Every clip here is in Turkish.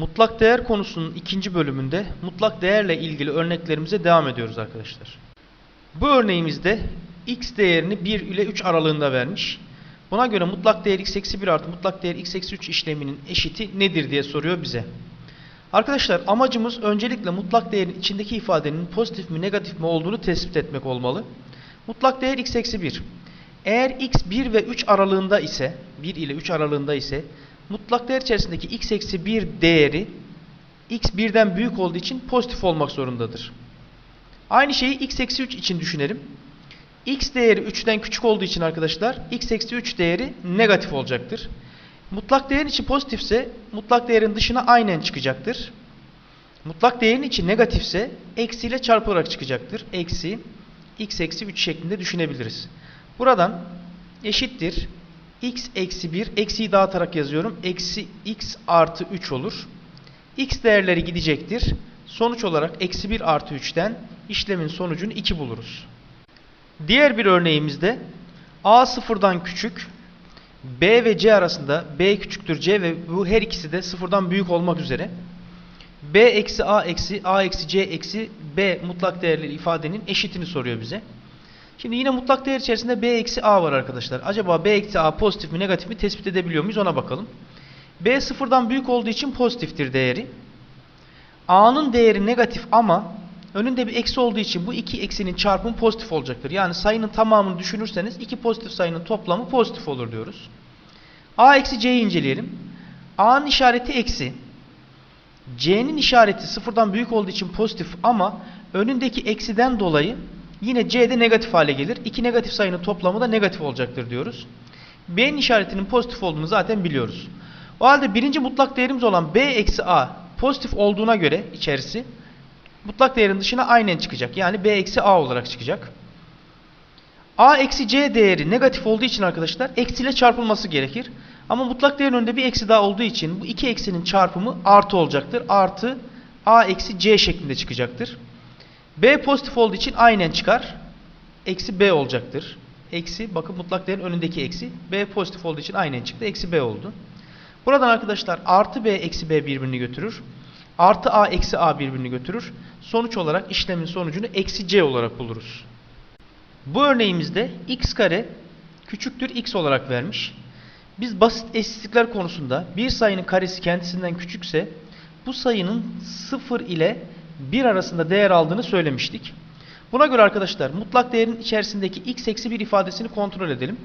Mutlak değer konusunun ikinci bölümünde mutlak değerle ilgili örneklerimize devam ediyoruz arkadaşlar. Bu örneğimizde x değerini 1 ile 3 aralığında vermiş. Buna göre mutlak değer x eksi 1 artı mutlak değer x eksi 3 işleminin eşiti nedir diye soruyor bize. Arkadaşlar amacımız öncelikle mutlak değerin içindeki ifadenin pozitif mi negatif mi olduğunu tespit etmek olmalı. Mutlak değer x eksi 1. Eğer x 1 ve 3 aralığında ise 1 ile 3 aralığında ise mutlak değer içerisindeki x eksi 1 değeri x birden büyük olduğu için pozitif olmak zorundadır. Aynı şeyi x eksi 3 için düşünelim. x değeri 3'ten küçük olduğu için arkadaşlar x eksi 3 değeri negatif olacaktır. Mutlak değerin içi pozitifse mutlak değerin dışına aynen çıkacaktır. Mutlak değerin içi negatifse eksiyle çarpılarak çıkacaktır. Eksi x eksi 3 şeklinde düşünebiliriz. Buradan eşittir x eksi 1 eksiyi dağıtarak yazıyorum. Eksi x artı 3 olur. x değerleri gidecektir. Sonuç olarak eksi 1 artı 3'ten işlemin sonucunu 2 buluruz. Diğer bir örneğimizde a sıfırdan küçük b ve c arasında b küçüktür c ve bu her ikisi de sıfırdan büyük olmak üzere b eksi a eksi a eksi c eksi b mutlak değerli ifadenin eşitini soruyor bize. Şimdi yine mutlak değer içerisinde b eksi a var arkadaşlar. Acaba b eksi a pozitif mi negatif mi tespit edebiliyor muyuz ona bakalım. b sıfırdan büyük olduğu için pozitiftir değeri. a'nın değeri negatif ama önünde bir eksi olduğu için bu iki eksinin çarpımı pozitif olacaktır. Yani sayının tamamını düşünürseniz iki pozitif sayının toplamı pozitif olur diyoruz. a eksi c'yi inceleyelim. a'nın işareti eksi. c'nin işareti sıfırdan büyük olduğu için pozitif ama önündeki eksiden dolayı Yine C'de negatif hale gelir. İki negatif sayının toplamı da negatif olacaktır diyoruz. B'nin işaretinin pozitif olduğunu zaten biliyoruz. O halde birinci mutlak değerimiz olan B eksi A pozitif olduğuna göre içerisi mutlak değerin dışına aynen çıkacak. Yani B eksi A olarak çıkacak. A eksi C değeri negatif olduğu için arkadaşlar eksiyle çarpılması gerekir. Ama mutlak değerin önünde bir eksi daha olduğu için bu iki eksinin çarpımı artı olacaktır. Artı A eksi C şeklinde çıkacaktır. B pozitif olduğu için aynen çıkar. Eksi B olacaktır. Eksi bakın mutlak değerin önündeki eksi. B pozitif olduğu için aynen çıktı. Eksi B oldu. Buradan arkadaşlar artı B eksi B birbirini götürür. Artı A eksi A birbirini götürür. Sonuç olarak işlemin sonucunu eksi C olarak buluruz. Bu örneğimizde x kare küçüktür x olarak vermiş. Biz basit eşitlikler konusunda bir sayının karesi kendisinden küçükse bu sayının 0 ile 1 arasında değer aldığını söylemiştik. Buna göre arkadaşlar mutlak değerin içerisindeki x eksi 1 ifadesini kontrol edelim.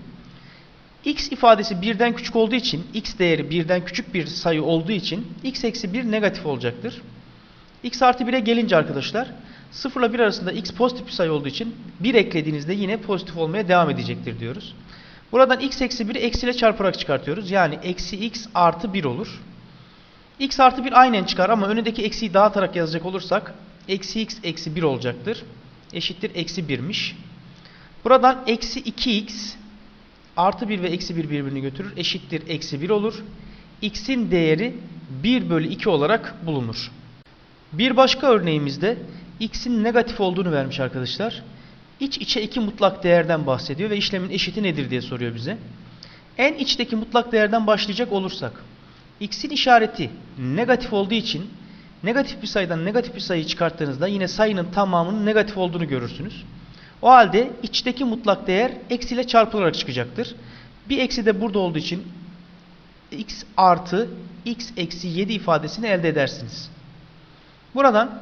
x ifadesi birden küçük olduğu için x değeri birden küçük bir sayı olduğu için x eksi 1 negatif olacaktır. x artı 1'e gelince arkadaşlar 0 ile 1 arasında x pozitif bir sayı olduğu için 1 eklediğinizde yine pozitif olmaya devam edecektir diyoruz. Buradan x eksi 1'i eksiyle çarparak çıkartıyoruz. Yani eksi x artı 1 olur x artı 1 aynen çıkar ama önündeki eksiyi dağıtarak yazacak olursak eksi x eksi 1 olacaktır. Eşittir eksi 1'miş. Buradan eksi 2x artı 1 ve eksi 1 birbirini götürür. Eşittir eksi 1 olur. x'in değeri 1 bölü 2 olarak bulunur. Bir başka örneğimizde x'in negatif olduğunu vermiş arkadaşlar. İç içe iki mutlak değerden bahsediyor ve işlemin eşiti nedir diye soruyor bize. En içteki mutlak değerden başlayacak olursak x'in işareti negatif olduğu için negatif bir sayıdan negatif bir sayı çıkarttığınızda yine sayının tamamının negatif olduğunu görürsünüz. O halde içteki mutlak değer eksiyle çarpılarak çıkacaktır. Bir eksi de burada olduğu için x artı x eksi 7 ifadesini elde edersiniz. Buradan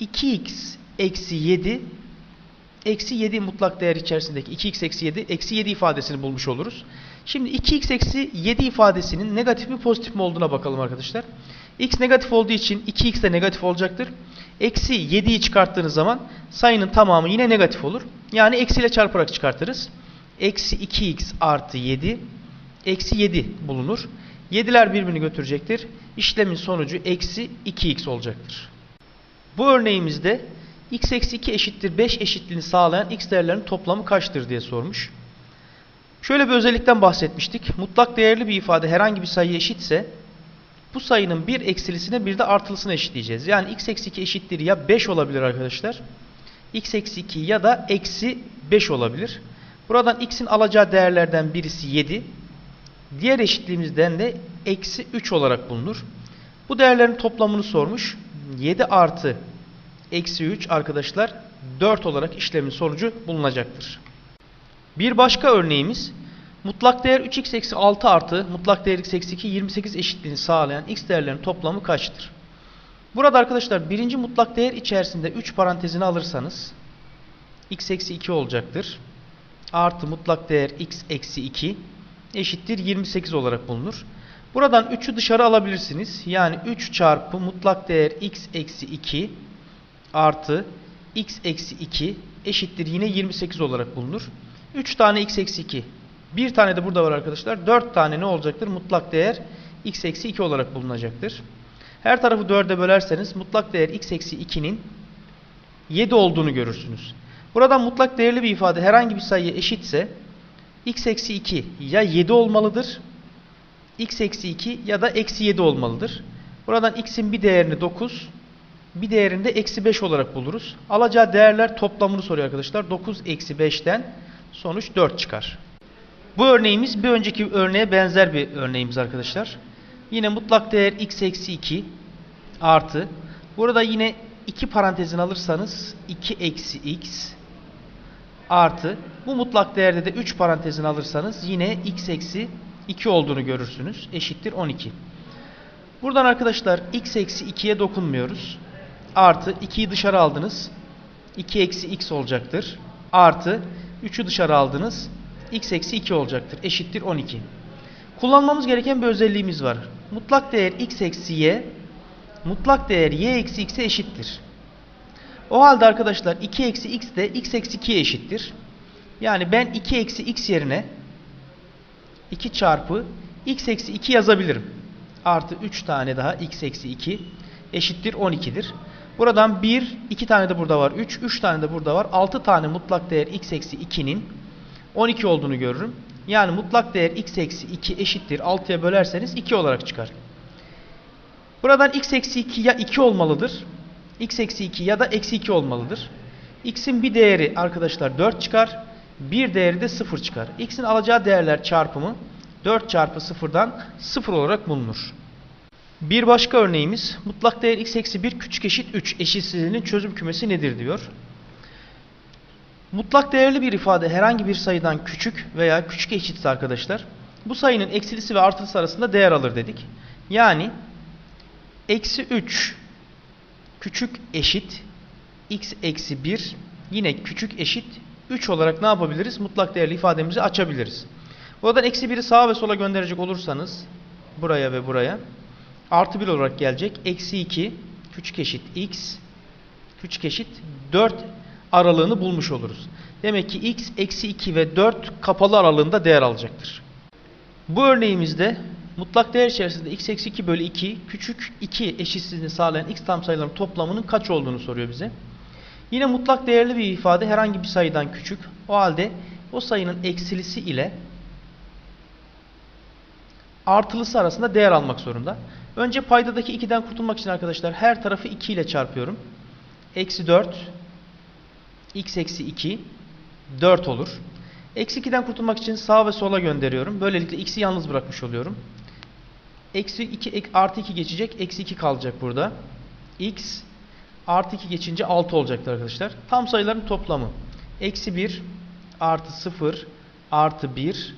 2x eksi 7 eksi 7 mutlak değer içerisindeki 2x eksi 7 eksi 7 ifadesini bulmuş oluruz. Şimdi 2x eksi 7 ifadesinin negatif mi pozitif mi olduğuna bakalım arkadaşlar. x negatif olduğu için 2x de negatif olacaktır. Eksi 7'yi çıkarttığınız zaman sayının tamamı yine negatif olur. Yani eksiyle çarparak çıkartırız. Eksi 2x artı 7 eksi 7 bulunur. 7'ler birbirini götürecektir. İşlemin sonucu eksi 2x olacaktır. Bu örneğimizde x eksi 2 eşittir 5 eşitliğini sağlayan x değerlerinin toplamı kaçtır diye sormuş. Şöyle bir özellikten bahsetmiştik. Mutlak değerli bir ifade herhangi bir sayı eşitse bu sayının bir eksilisine bir de artılısını eşitleyeceğiz. Yani x eksi 2 eşittir ya 5 olabilir arkadaşlar. x eksi 2 ya da eksi 5 olabilir. Buradan x'in alacağı değerlerden birisi 7. Diğer eşitliğimizden de eksi 3 olarak bulunur. Bu değerlerin toplamını sormuş. 7 artı eksi 3 arkadaşlar 4 olarak işlemin sonucu bulunacaktır. Bir başka örneğimiz mutlak değer 3x eksi 6 artı mutlak değer x eksi 2 28 eşitliğini sağlayan x değerlerinin toplamı kaçtır? Burada arkadaşlar birinci mutlak değer içerisinde 3 parantezini alırsanız x eksi 2 olacaktır. Artı mutlak değer x eksi 2 eşittir 28 olarak bulunur. Buradan 3'ü dışarı alabilirsiniz. Yani 3 çarpı mutlak değer x eksi 2 artı x eksi 2 eşittir yine 28 olarak bulunur. 3 tane x eksi 2. Bir tane de burada var arkadaşlar. 4 tane ne olacaktır? Mutlak değer x eksi 2 olarak bulunacaktır. Her tarafı 4'e bölerseniz mutlak değer x eksi 2'nin 7 olduğunu görürsünüz. Buradan mutlak değerli bir ifade herhangi bir sayıya eşitse x eksi 2 ya 7 olmalıdır x eksi 2 ya da eksi 7 olmalıdır. Buradan x'in bir değerini 9 bir değerini de eksi 5 olarak buluruz. Alacağı değerler toplamını soruyor arkadaşlar. 9 eksi 5'ten sonuç 4 çıkar. Bu örneğimiz bir önceki örneğe benzer bir örneğimiz arkadaşlar. Yine mutlak değer x eksi 2 artı. Burada yine 2 parantezin alırsanız 2 eksi x artı. Bu mutlak değerde de 3 parantezin alırsanız yine x eksi 2 olduğunu görürsünüz. Eşittir 12. Buradan arkadaşlar x eksi 2'ye dokunmuyoruz. Artı 2'yi dışarı aldınız. 2 eksi x olacaktır. Artı 3'ü dışarı aldınız. x eksi 2 olacaktır. Eşittir 12. Kullanmamız gereken bir özelliğimiz var. Mutlak değer x eksi y mutlak değer y eksi x'e eşittir. O halde arkadaşlar 2 eksi x de x eksi 2'ye eşittir. Yani ben 2 eksi x yerine 2 çarpı x eksi 2 yazabilirim. Artı 3 tane daha x eksi 2 eşittir 12'dir. Buradan 1, 2 tane de burada var. 3, 3 tane de burada var. 6 tane mutlak değer x eksi 2'nin 12 olduğunu görürüm. Yani mutlak değer x eksi 2 eşittir. 6'ya bölerseniz 2 olarak çıkar. Buradan x eksi 2 ya 2 olmalıdır. x eksi 2 ya da eksi 2 olmalıdır. x'in bir değeri arkadaşlar 4 çıkar. Bir değeri de 0 çıkar. x'in alacağı değerler çarpımı 4 çarpı 0'dan 0 olarak bulunur. Bir başka örneğimiz mutlak değer x eksi 1 küçük eşit 3 eşitsizliğinin çözüm kümesi nedir diyor. Mutlak değerli bir ifade herhangi bir sayıdan küçük veya küçük eşitse arkadaşlar bu sayının eksilisi ve artılısı arasında değer alır dedik. Yani eksi 3 küçük eşit x eksi 1 yine küçük eşit 3 olarak ne yapabiliriz? Mutlak değerli ifademizi açabiliriz. Buradan eksi 1'i sağa ve sola gönderecek olursanız buraya ve buraya artı 1 olarak gelecek. Eksi 2 küçük eşit x küçük eşit 4 aralığını bulmuş oluruz. Demek ki x eksi 2 ve 4 kapalı aralığında değer alacaktır. Bu örneğimizde mutlak değer içerisinde x eksi 2 bölü 2 küçük 2 eşitsizliğini sağlayan x tam sayıların toplamının kaç olduğunu soruyor bize. Yine mutlak değerli bir ifade herhangi bir sayıdan küçük. O halde o sayının eksilisi ile artılısı arasında değer almak zorunda. Önce paydadaki 2'den kurtulmak için arkadaşlar her tarafı 2 ile çarpıyorum. Eksi 4 x eksi 2 4 olur. Eksi 2'den kurtulmak için sağa ve sola gönderiyorum. Böylelikle x'i yalnız bırakmış oluyorum. Eksi 2 artı 2 geçecek. Eksi 2 kalacak burada. x artı 2 geçince 6 olacaktır arkadaşlar. Tam sayıların toplamı. Eksi 1 artı 0 artı 1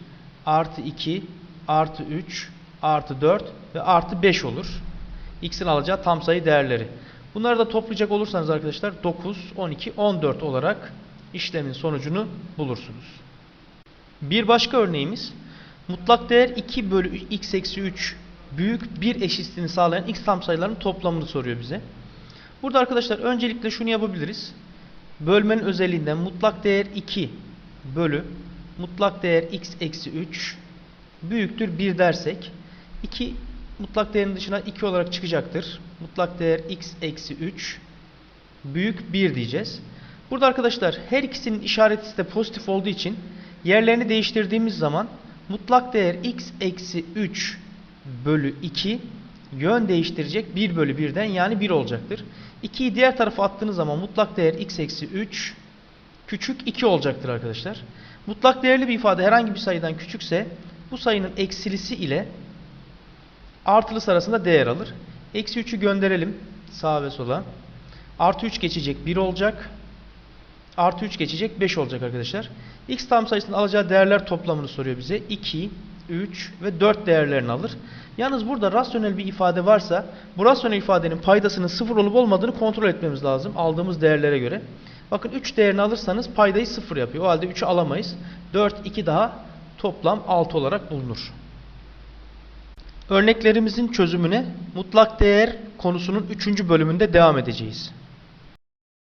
artı 2 artı 3 artı 4 ve artı 5 olur. X'in alacağı tam sayı değerleri. Bunları da toplayacak olursanız arkadaşlar 9, 12, 14 olarak işlemin sonucunu bulursunuz. Bir başka örneğimiz mutlak değer 2 bölü x eksi 3 büyük 1 eşitliğini sağlayan x tam sayılarının toplamını soruyor bize. Burada arkadaşlar öncelikle şunu yapabiliriz. Bölmenin özelliğinden mutlak değer 2 bölü mutlak değer x eksi 3 büyüktür 1 dersek 2 mutlak değerin dışına 2 olarak çıkacaktır. Mutlak değer x eksi 3 büyük 1 diyeceğiz. Burada arkadaşlar her ikisinin işareti de pozitif olduğu için yerlerini değiştirdiğimiz zaman mutlak değer x eksi 3 bölü 2 yön değiştirecek 1 bölü 1'den yani 1 olacaktır. 2'yi diğer tarafa attığınız zaman mutlak değer x eksi 3 küçük 2 olacaktır arkadaşlar. Mutlak değerli bir ifade herhangi bir sayıdan küçükse bu sayının eksilisi ile artılısı arasında değer alır. Eksi 3'ü gönderelim sağa ve sola. Artı 3 geçecek 1 olacak. Artı 3 geçecek 5 olacak arkadaşlar. X tam sayısının alacağı değerler toplamını soruyor bize. 2, 3 ve 4 değerlerini alır. Yalnız burada rasyonel bir ifade varsa bu rasyonel ifadenin paydasının 0 olup olmadığını kontrol etmemiz lazım aldığımız değerlere göre. Bakın 3 değerini alırsanız paydayı 0 yapıyor. O halde 3'ü alamayız. 4, 2 daha toplam 6 olarak bulunur. Örneklerimizin çözümüne mutlak değer konusunun 3. bölümünde devam edeceğiz.